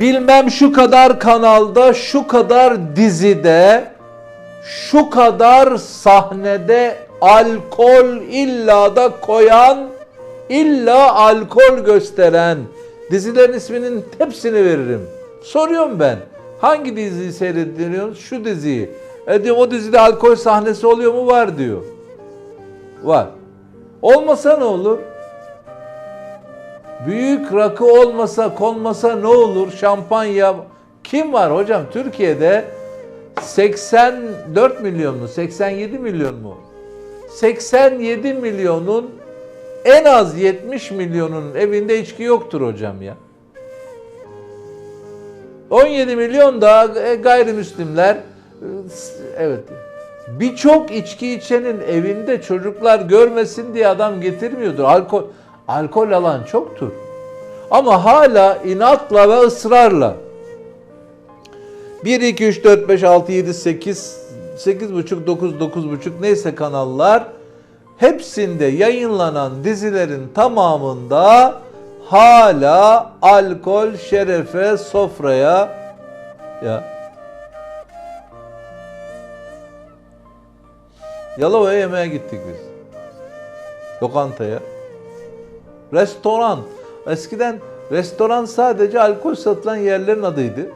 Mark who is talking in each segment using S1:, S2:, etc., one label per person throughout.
S1: bilmem şu kadar kanalda, şu kadar dizide, şu kadar sahnede alkol illa da koyan, illa alkol gösteren dizilerin isminin hepsini veririm. Soruyorum ben. Hangi diziyi seyrediyorsunuz? Şu diziyi. E diyorum o dizide alkol sahnesi oluyor mu? Var diyor. Var. Olmasa ne olur? Büyük rakı olmasa, konmasa ne olur? Şampanya. Kim var hocam? Türkiye'de 84 milyon mu? 87 milyon mu? 87 milyonun en az 70 milyonun evinde içki yoktur hocam ya. 17 milyon da e, gayrimüslimler e, evet birçok içki içenin evinde çocuklar görmesin diye adam getirmiyordur. Alkol alkol alan çoktur. Ama hala inatla ve ısrarla 1 2 3 4 5 6 7 8 8 buçuk 9 9 buçuk neyse kanallar hepsinde yayınlanan dizilerin tamamında hala alkol şerefe sofraya ya Yalova'ya yemeğe gittik biz. Lokantaya. Restoran. Eskiden restoran sadece alkol satılan yerlerin adıydı.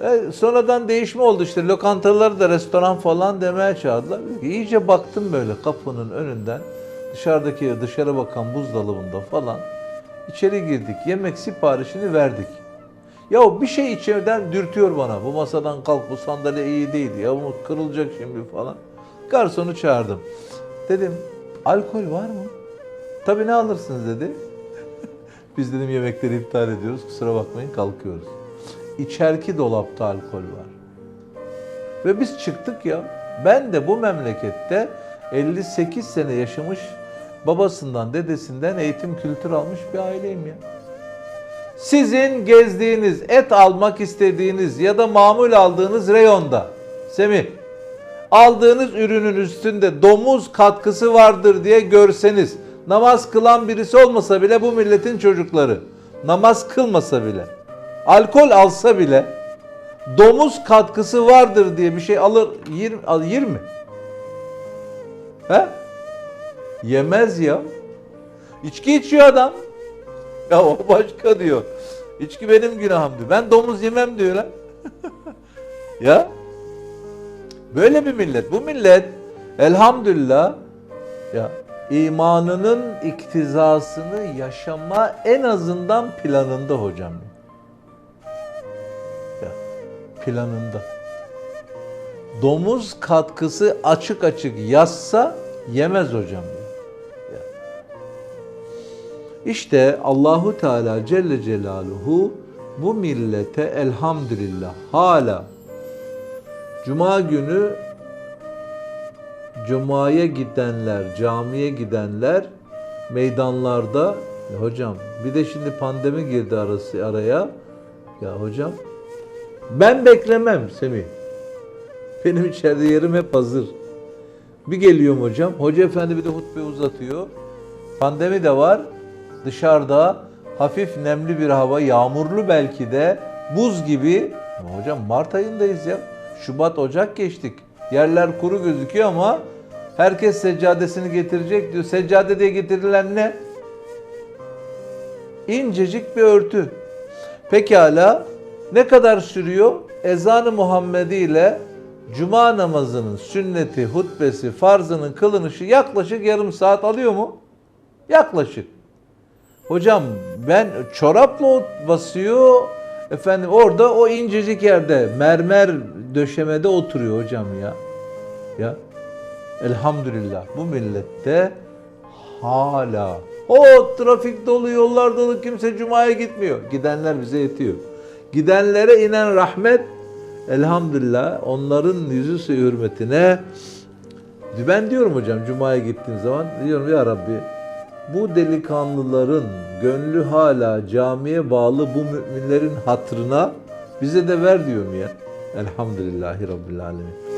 S1: E, sonradan değişme oldu işte lokantaları da restoran falan demeye çağırdılar. İyice baktım böyle kapının önünden dışarıdaki dışarı bakan buzdolabında falan içeri girdik yemek siparişini verdik. Ya bir şey içeriden dürtüyor bana bu masadan kalk bu sandalye iyi değil ya bu kırılacak şimdi falan. Garsonu çağırdım. Dedim alkol var mı? Tabii ne alırsınız dedi. Biz dedim yemekleri iptal ediyoruz kusura bakmayın kalkıyoruz. İçerki dolapta alkol var. Ve biz çıktık ya. Ben de bu memlekette 58 sene yaşamış babasından dedesinden eğitim kültür almış bir aileyim ya. Sizin gezdiğiniz, et almak istediğiniz ya da mamul aldığınız reyonda Semih aldığınız ürünün üstünde domuz katkısı vardır diye görseniz namaz kılan birisi olmasa bile bu milletin çocukları namaz kılmasa bile alkol alsa bile domuz katkısı vardır diye bir şey alır yer, al, yer mi? He? Yemez ya. İçki içiyor adam. Ya o başka diyor. İçki benim günahım diyor. Ben domuz yemem diyor lan. ya. Böyle bir millet. Bu millet elhamdülillah ya imanının iktizasını yaşama en azından planında hocam. Ya, planında. Domuz katkısı açık açık yazsa yemez hocam. Ya. İşte Allahu Teala Celle Celaluhu bu millete elhamdülillah hala Cuma günü Cuma'ya gidenler, camiye gidenler meydanlarda ya hocam bir de şimdi pandemi girdi arası araya. Ya hocam ben beklemem Semih. Benim içeride yerim hep hazır. Bir geliyorum hocam. Hoca efendi bir de hutbe uzatıyor. Pandemi de var. Dışarıda hafif nemli bir hava, yağmurlu belki de buz gibi. Ama hocam Mart ayındayız ya. Şubat, Ocak geçtik. Yerler kuru gözüküyor ama herkes seccadesini getirecek diyor. Seccade diye getirilen ne? İncecik bir örtü. Pekala ne kadar sürüyor? Ezan-ı Muhammedi ile Cuma namazının sünneti, hutbesi, farzının kılınışı yaklaşık yarım saat alıyor mu? Yaklaşık. Hocam ben çorapla basıyor, efendim orada o incecik yerde mermer döşemede oturuyor hocam ya. Ya elhamdülillah bu millette hala o trafik dolu yollar dolu kimse cumaya gitmiyor. Gidenler bize yetiyor. Gidenlere inen rahmet elhamdülillah onların yüzü hürmetine ben diyorum hocam cumaya gittiğim zaman diyorum ya Rabbi bu delikanlıların gönlü hala camiye bağlı bu müminlerin hatrına bize de ver diyorum ya. Elhamdülillahi Rabbil Alemin.